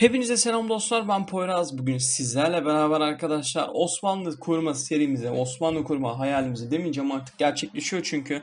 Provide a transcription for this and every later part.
Hepinize selam dostlar ben Poyraz. Bugün sizlerle beraber arkadaşlar Osmanlı kurma serimize Osmanlı kurma hayalimizi demeyeceğim artık gerçekleşiyor çünkü.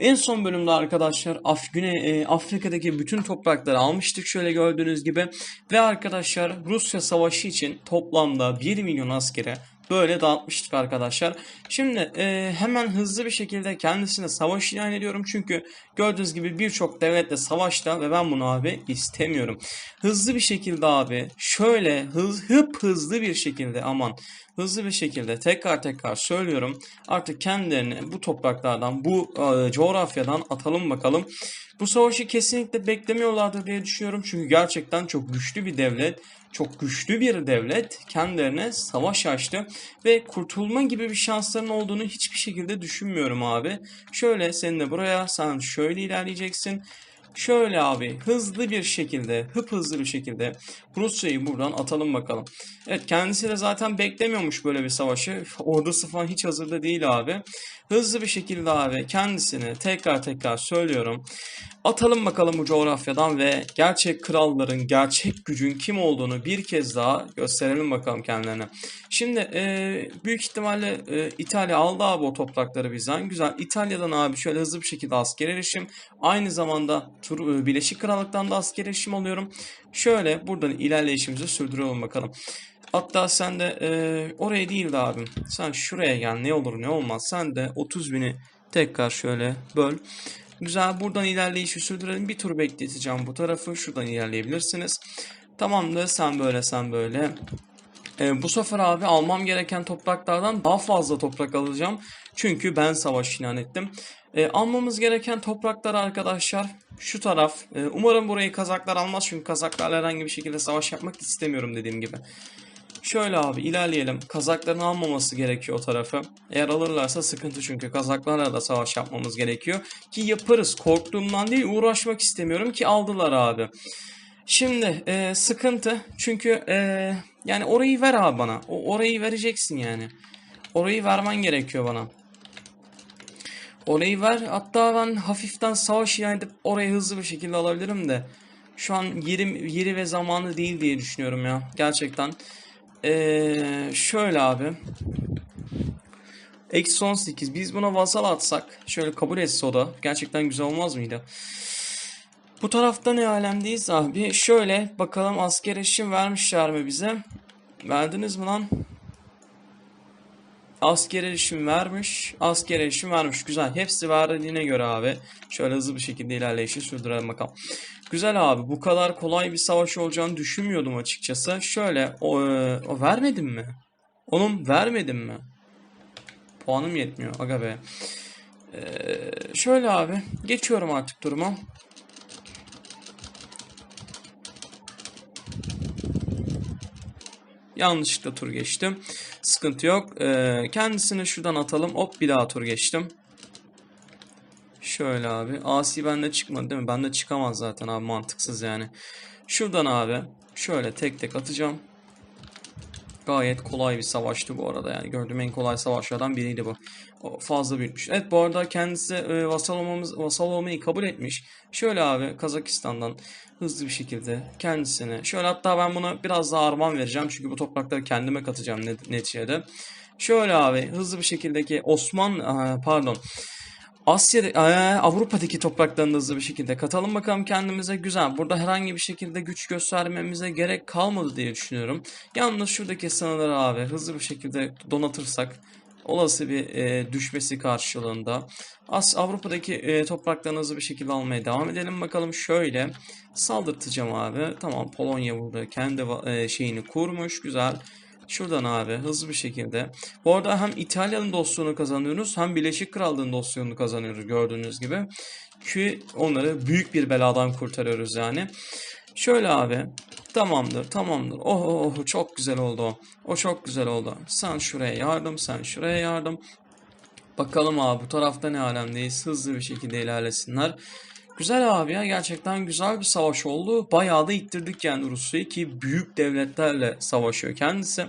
En son bölümde arkadaşlar Af Güney e, Afrika'daki bütün toprakları almıştık şöyle gördüğünüz gibi. Ve arkadaşlar Rusya savaşı için toplamda 1 milyon askere böyle dağıtmıştık arkadaşlar. Şimdi e, hemen hızlı bir şekilde kendisine savaş ilan ediyorum. Çünkü gördüğünüz gibi birçok devletle savaşta ve ben bunu abi istemiyorum. Hızlı bir şekilde abi şöyle hız, hıp hızlı bir şekilde aman hızlı bir şekilde tekrar tekrar söylüyorum. Artık kendilerini bu topraklardan bu e, coğrafyadan atalım bakalım. Bu savaşı kesinlikle beklemiyorlardır diye düşünüyorum. Çünkü gerçekten çok güçlü bir devlet çok güçlü bir devlet kendilerine savaş açtı ve kurtulma gibi bir şansların olduğunu hiçbir şekilde düşünmüyorum abi. Şöyle sen de buraya sen şöyle ilerleyeceksin. Şöyle abi hızlı bir şekilde, hıp hızlı bir şekilde Rusya'yı buradan atalım bakalım. Evet kendisi de zaten beklemiyormuş böyle bir savaşı. Ordusu falan hiç hazırda değil abi. Hızlı bir şekilde abi kendisini tekrar tekrar söylüyorum. Atalım bakalım bu coğrafyadan ve gerçek kralların, gerçek gücün kim olduğunu bir kez daha gösterelim bakalım kendilerine. Şimdi e, büyük ihtimalle e, İtalya aldı abi o toprakları bizden. Güzel. İtalya'dan abi şöyle hızlı bir şekilde asker erişim. Aynı zamanda Tur e, Birleşik Krallık'tan da asker erişim alıyorum. Şöyle buradan ilerleyişimizi sürdürelim bakalım. Hatta sen de e, oraya değil de abim. Sen şuraya gel ne olur ne olmaz. Sen de 30 bini tekrar şöyle böl. Güzel buradan ilerleyişi sürdürelim. Bir tur bekleteceğim bu tarafı. Şuradan ilerleyebilirsiniz. Tamamdır sen böyle sen böyle. Ee, bu sefer abi almam gereken topraklardan daha fazla toprak alacağım. Çünkü ben savaş ilan ettim. Ee, almamız gereken topraklar arkadaşlar şu taraf. Ee, umarım burayı Kazaklar almaz. Çünkü Kazaklarla herhangi bir şekilde savaş yapmak istemiyorum dediğim gibi. Şöyle abi ilerleyelim. Kazakların almaması gerekiyor o tarafı. Eğer alırlarsa sıkıntı çünkü Kazaklarla da savaş yapmamız gerekiyor. Ki yaparız. Korktuğumdan değil uğraşmak istemiyorum ki aldılar abi. Şimdi e, sıkıntı çünkü e, yani orayı ver abi bana. O orayı vereceksin yani. Orayı vermen gerekiyor bana. Orayı ver. Hatta ben hafiften savaş ilan edip orayı hızlı bir şekilde alabilirim de. Şu an yeri, yeri ve zamanı değil diye düşünüyorum ya. Gerçekten. Ee, şöyle abi. Eksi 18. Biz buna vasal atsak. Şöyle kabul etse o da. Gerçekten güzel olmaz mıydı? Bu tarafta ne alemdeyiz abi? Şöyle bakalım asker eşim vermişler mi bize? Verdiniz mi lan? Asker erişim vermiş. Asker erişim vermiş. Güzel. Hepsi verdiğine göre abi. Şöyle hızlı bir şekilde ilerleyişi sürdürelim bakalım. Güzel abi. Bu kadar kolay bir savaş olacağını düşünmüyordum açıkçası. Şöyle o, e, o vermedim mi? Onun vermedim mi? Puanım yetmiyor. Aga be. Ee, şöyle abi. Geçiyorum artık duruma. Yanlışlıkla tur geçtim. Sıkıntı yok. Ee, kendisini şuradan atalım. Hop bir daha tur geçtim. Şöyle abi. Asi bende çıkmadı değil mi? Bende çıkamaz zaten abi mantıksız yani. Şuradan abi. Şöyle tek tek atacağım. Gayet kolay bir savaştı bu arada yani. Gördüğüm en kolay savaşlardan biriydi bu. Fazla büyütmüş. Evet bu arada kendisi e, vasal, olmamız, vasal olmayı kabul etmiş. Şöyle abi Kazakistan'dan hızlı bir şekilde kendisine. Şöyle hatta ben buna biraz daha armağan vereceğim. Çünkü bu toprakları kendime katacağım net, neticede. Şöyle abi hızlı bir şekildeki Osman pardon Asya'da, Avrupa'daki topraklarını hızlı bir şekilde katalım bakalım kendimize. Güzel. Burada herhangi bir şekilde güç göstermemize gerek kalmadı diye düşünüyorum. Yalnız şuradaki sınırları abi hızlı bir şekilde donatırsak olası bir e, düşmesi karşılığında As Avrupa'daki e, topraklarını hızlı bir şekilde almaya devam edelim bakalım. Şöyle saldırtacağım abi. Tamam Polonya burada kendi e, şeyini kurmuş. Güzel. Şuradan abi hızlı bir şekilde. Bu arada hem İtalya'nın dostluğunu kazanıyoruz hem Birleşik Krallığın dostluğunu kazanıyoruz gördüğünüz gibi. Ki onları büyük bir beladan kurtarıyoruz yani. Şöyle abi. Tamamdır tamamdır. Oh, oh oh çok güzel oldu o. O çok güzel oldu. Sen şuraya yardım sen şuraya yardım. Bakalım abi bu tarafta ne alemdeyiz. Hızlı bir şekilde ilerlesinler. Güzel abi ya gerçekten güzel bir savaş oldu. Bayağı da ittirdik yani Rusya'yı ki büyük devletlerle savaşıyor kendisi.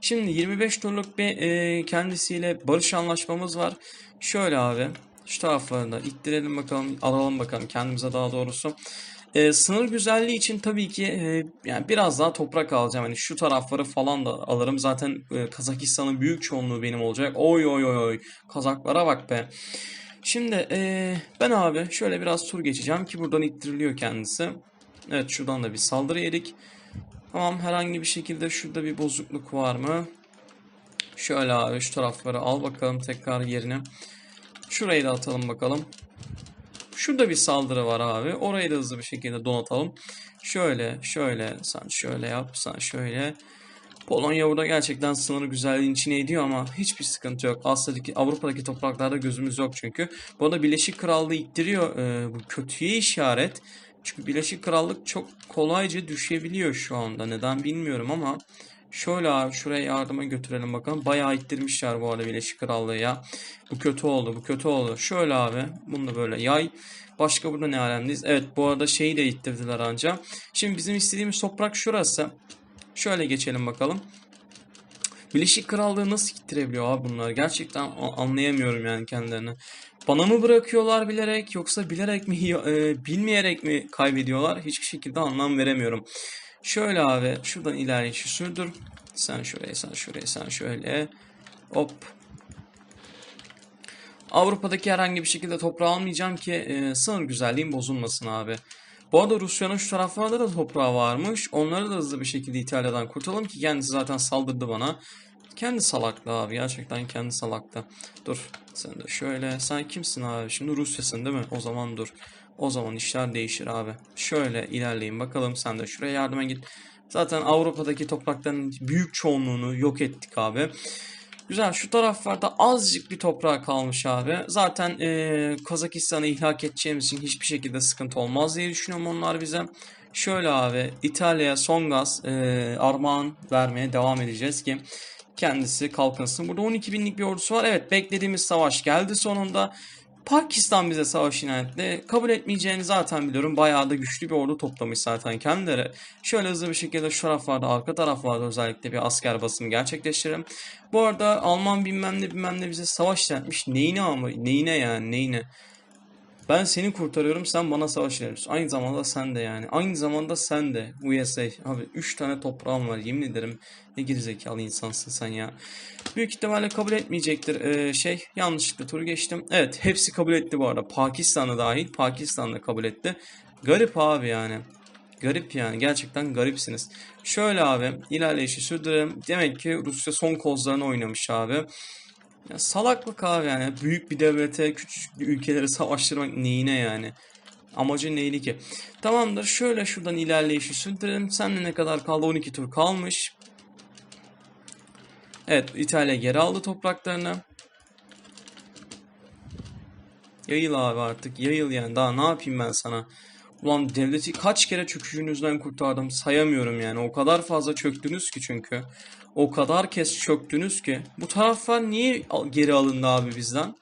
Şimdi 25 turluk bir e, kendisiyle barış anlaşmamız var. Şöyle abi şu taraflarında ittirelim bakalım alalım bakalım kendimize daha doğrusu. E, sınır güzelliği için tabii ki e, yani biraz daha toprak alacağım. Hani şu tarafları falan da alırım. Zaten e, Kazakistan'ın büyük çoğunluğu benim olacak. Oy oy oy oy. Kazaklara bak be. Şimdi e, ben abi şöyle biraz tur geçeceğim ki buradan ittiriliyor kendisi. Evet şuradan da bir saldırı yedik. Tamam herhangi bir şekilde şurada bir bozukluk var mı? Şöyle abi şu tarafları al bakalım tekrar yerine. Şurayı da atalım bakalım. Şurada bir saldırı var abi. Orayı da hızlı bir şekilde donatalım. Şöyle, şöyle, sen şöyle yap, sen şöyle. Polonya burada gerçekten sınırı güzelliğin içine ediyor ama hiçbir sıkıntı yok. Asya'daki, Avrupa'daki topraklarda gözümüz yok çünkü. Bu arada Birleşik Krallığı ittiriyor. Ee, bu kötüye işaret. Çünkü Birleşik Krallık çok kolayca düşebiliyor şu anda. Neden bilmiyorum ama şöyle abi şuraya yardıma götürelim bakalım. Bayağı ittirmişler bu arada Birleşik Krallığı ya. Bu kötü oldu, bu kötü oldu. Şöyle abi bunu da böyle yay. Başka burada ne alemdeyiz? Evet bu arada şeyi de ittirdiler anca. Şimdi bizim istediğimiz toprak şurası. Şöyle geçelim bakalım. Birleşik Krallığı nasıl ittirebiliyor abi bunlar? Gerçekten anlayamıyorum yani kendilerini. Bana mı bırakıyorlar bilerek yoksa bilerek mi e, bilmeyerek mi kaybediyorlar? Hiçbir şekilde anlam veremiyorum. Şöyle abi şuradan ilerleyişi sürdür. Sen şuraya sen şuraya sen şöyle. Hop. Avrupa'daki herhangi bir şekilde toprağı almayacağım ki e, sınır güzelliğim bozulmasın abi. Bu arada Rusya'nın şu taraflarda da toprağı varmış. Onları da hızlı bir şekilde İtalya'dan kurtulalım ki kendisi zaten saldırdı bana. Kendi salaklı abi gerçekten kendi salaklı. Dur sen de şöyle sen kimsin abi şimdi Rusya'sın değil mi? O zaman dur. O zaman işler değişir abi. Şöyle ilerleyin bakalım sen de şuraya yardıma git. Zaten Avrupa'daki toprakların büyük çoğunluğunu yok ettik abi. Güzel şu taraflarda azıcık bir toprağı kalmış abi. Zaten eee Kazakistan'ı ihlak edeceğimiz için hiçbir şekilde sıkıntı olmaz diye düşünüyorum onlar bize. Şöyle abi İtalya'ya son gaz eee armağan vermeye devam edeceğiz ki kendisi kalkınsın. Burada 12 binlik bir ordusu var. Evet beklediğimiz savaş geldi sonunda. Pakistan bize savaş ilan etti. Kabul etmeyeceğini zaten biliyorum. Bayağı da güçlü bir ordu toplamış zaten kendileri. Şöyle hızlı bir şekilde şu taraflarda, arka taraflarda özellikle bir asker basımı gerçekleştirelim. Bu arada Alman bilmem ne bilmem ne bize savaş ilan etmiş. Neyine ama? Neyine yani? Neyine? Ben seni kurtarıyorum, sen bana savaş veriyorsun. Aynı zamanda sen de yani. Aynı zamanda sen de. USA. Abi 3 tane toprağım var yemin ederim. Ne gerizekalı insansın sen ya. Büyük ihtimalle kabul etmeyecektir. Ee, şey yanlışlıkla turu geçtim. Evet hepsi kabul etti bu arada. Pakistan'da dahil. Pakistan da kabul etti. Garip abi yani. Garip yani. Gerçekten garipsiniz. Şöyle abi ilerleyişi sürdürelim. Demek ki Rusya son kozlarını oynamış abi. Ya salaklık abi yani. Büyük bir devlete küçük bir ülkeleri savaştırmak neyine yani. Amacı neydi ki? Tamamdır. Şöyle şuradan ilerleyişi sürdürelim. Sende ne kadar kaldı? 12 tur kalmış. Evet İtalya geri aldı topraklarını. Yayıl abi artık. Yayıl yani. Daha ne yapayım ben sana? Ulan devleti kaç kere çöküşünüzden kurtardım sayamıyorum yani. O kadar fazla çöktünüz ki çünkü. O kadar kez çöktünüz ki. Bu taraflar niye geri alındı abi bizden?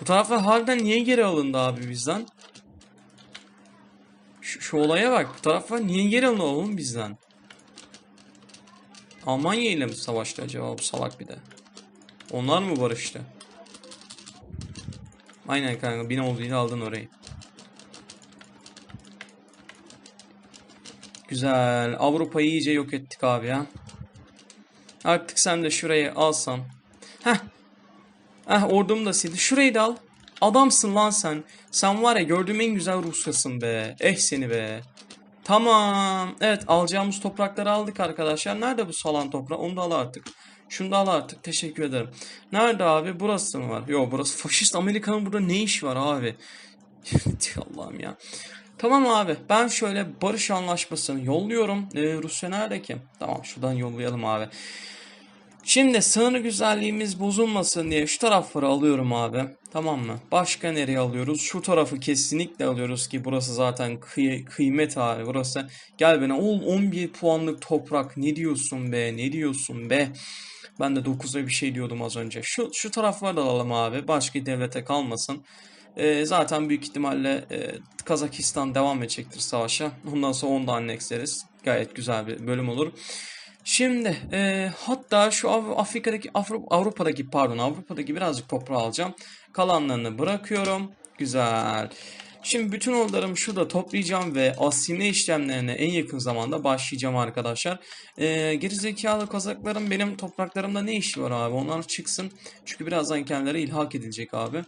Bu taraflar harbiden niye geri alındı abi bizden? Şu, şu olaya bak. Bu taraflar niye geri alındı oğlum bizden? Almanya ile mi savaştı acaba bu salak bir de? Onlar mı barıştı? Aynen kanka bin olduğuyla aldın orayı. Güzel. Avrupa'yı iyice yok ettik abi ya. Artık sen de şurayı alsan. Heh. Heh ordumu da sildi. Şurayı da al. Adamsın lan sen. Sen var ya gördüğüm en güzel Rusyasın be. Eh seni be. Tamam. Evet alacağımız toprakları aldık arkadaşlar. Nerede bu salan toprak? Onu da al artık. Şunu da al artık. Teşekkür ederim. Nerede abi? Burası mı var? Yok burası faşist Amerika'nın burada ne iş var abi? Allah'ım ya. Tamam abi ben şöyle barış anlaşmasını yolluyorum. Ee, Rusya nerede ki? Tamam şuradan yollayalım abi. Şimdi sınır güzelliğimiz bozulmasın diye şu tarafları alıyorum abi. Tamam mı? Başka nereye alıyoruz? Şu tarafı kesinlikle alıyoruz ki burası zaten kıy- kıymet abi. Burası gel bana oğlum 11 puanlık toprak ne diyorsun be ne diyorsun be. Ben de 9'a bir şey diyordum az önce. Şu, şu tarafları alalım abi. Başka devlete kalmasın. Ee, zaten büyük ihtimalle e, Kazakistan devam edecektir savaşa. Ondan sonra onu da annexleriz. Gayet güzel bir bölüm olur. Şimdi e, hatta şu Afrika'daki Afro- Avrupa'daki pardon Avrupa'daki birazcık toprağı alacağım. Kalanlarını bırakıyorum. Güzel. Şimdi bütün ordularımı şurada toplayacağım ve asimle işlemlerine en yakın zamanda başlayacağım arkadaşlar. Ee, gerizekalı kozakların benim topraklarımda ne işi var abi? Onlar çıksın. Çünkü birazdan kendileri ilhak edilecek abi.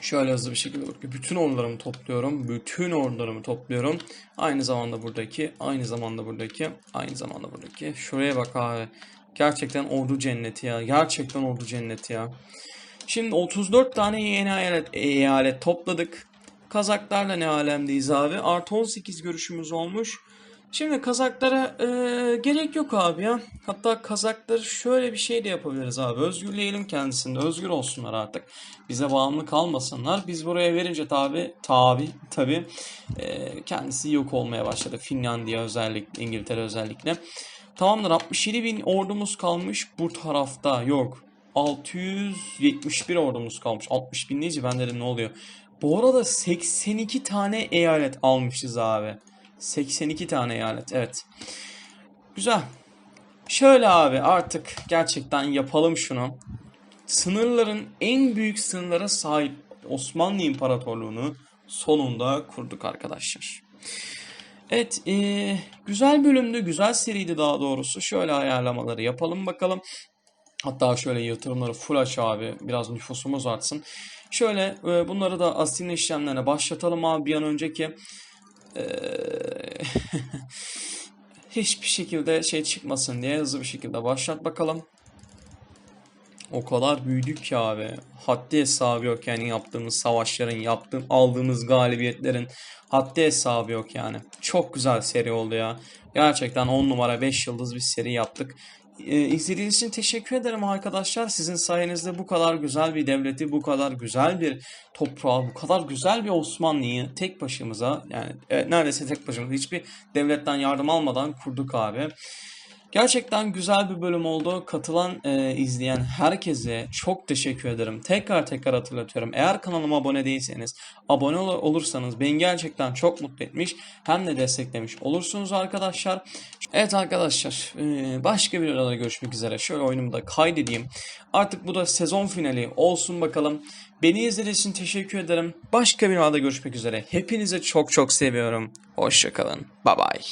Şöyle hızlı bir şekilde bak. Bütün ordularımı topluyorum. Bütün ordularımı topluyorum. Aynı zamanda buradaki, aynı zamanda buradaki, aynı zamanda buradaki. Şuraya bak abi. Gerçekten ordu cenneti ya. Gerçekten ordu cenneti ya. Şimdi 34 tane yeni eyalet, eyalet topladık. Kazaklarla ne alemdeyiz abi. Artı 18 görüşümüz olmuş. Şimdi Kazaklara e, gerek yok abi ya. Hatta Kazakları şöyle bir şey de yapabiliriz abi. Özgürleyelim kendisini. Özgür olsunlar artık. Bize bağımlı kalmasınlar. Biz buraya verince tabi tabi tabi e, kendisi yok olmaya başladı. Finlandiya özellikle, İngiltere özellikle. Tamamdır 67 bin ordumuz kalmış bu tarafta. Yok 671 ordumuz kalmış. 60 bin neyse ben dedim ne oluyor. Bu arada 82 tane eyalet almışız abi. 82 tane eyalet evet. Güzel. Şöyle abi artık gerçekten yapalım şunu. Sınırların en büyük sınırlara sahip Osmanlı İmparatorluğu'nu sonunda kurduk arkadaşlar. Evet, eee, güzel bölümdü, güzel seriydi daha doğrusu. Şöyle ayarlamaları yapalım bakalım. Hatta şöyle yatırımları full aç abi. Biraz nüfusumuz artsın. Şöyle e, bunları da asimle işlemlerine başlatalım abi bir an önceki. Eee, hiçbir şekilde şey çıkmasın diye hızlı bir şekilde başlat bakalım. O kadar büyüdük ki abi. Haddi hesabı yok yani yaptığımız savaşların, yaptığım, aldığımız galibiyetlerin haddi hesabı yok yani. Çok güzel seri oldu ya. Gerçekten 10 numara 5 yıldız bir seri yaptık. Ee, izlediğiniz için teşekkür ederim arkadaşlar. Sizin sayenizde bu kadar güzel bir devleti, bu kadar güzel bir toprağı, bu kadar güzel bir Osmanlı'yı tek başımıza yani evet, neredeyse tek başımıza hiçbir devletten yardım almadan kurduk abi. Gerçekten güzel bir bölüm oldu. Katılan, e, izleyen herkese çok teşekkür ederim. Tekrar tekrar hatırlatıyorum. Eğer kanalıma abone değilseniz, abone ol- olursanız beni gerçekten çok mutlu etmiş hem de desteklemiş olursunuz arkadaşlar. Evet arkadaşlar, e, başka bir arada görüşmek üzere. Şöyle oyunumu da kaydedeyim. Artık bu da sezon finali olsun bakalım. Beni izlediğiniz için teşekkür ederim. Başka bir arada görüşmek üzere. Hepinizi çok çok seviyorum. Hoşçakalın. Bye bye.